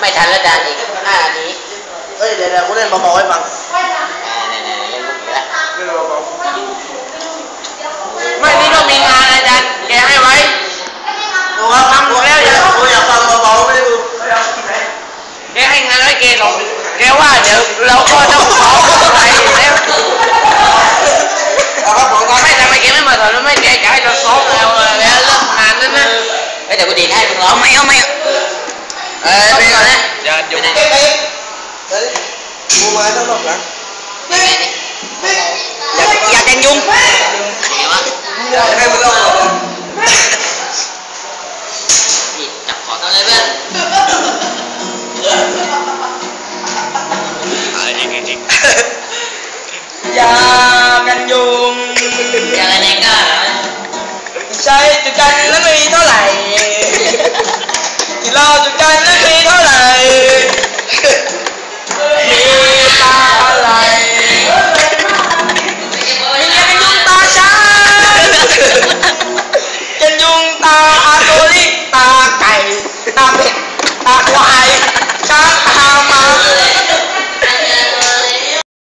ไม่ทันแล้วดันอีกห้านาทีเฮ้ยเดี๋ยวเดี๋ยวกูเล่นเบาๆให้ฟังเนี่ยๆๆเล่นลูกอยู่แล้วเล่นเบาไม่นี่ก็มีงานอาจารย์แกให้ไว้ๆดูครับทำหมดแล้วอย่ากูอยากฟังเบาๆไม่ได้ดูแกให้งานไว้แกหรอกแกว่าเดี๋ยวเราก็ต้องขอไปแล้วเอาครับผมไม่ทำไมแกไม่มาสอนแล้วไม่แกจะให้เราซ้อมแล้วแล้วเรื่องงานนั้นนะเฮ้ยแต่กูดีดให้มึงร้องไม่เอาไม่เอา Ê, đi rồi nè Dạ, dùng Đi, đi Đi Mua mai nó lọc lắm Đi, đi Dạ, dạ, tên Dung. Dạ, tên Dung Chặt khỏi tao lên bên. Ờ, yên, yên, yên Dạ, canh Dung. Dạ, lên nè Sai, tụi canh nó đi thôi. lo chúng ta rất khi nói lại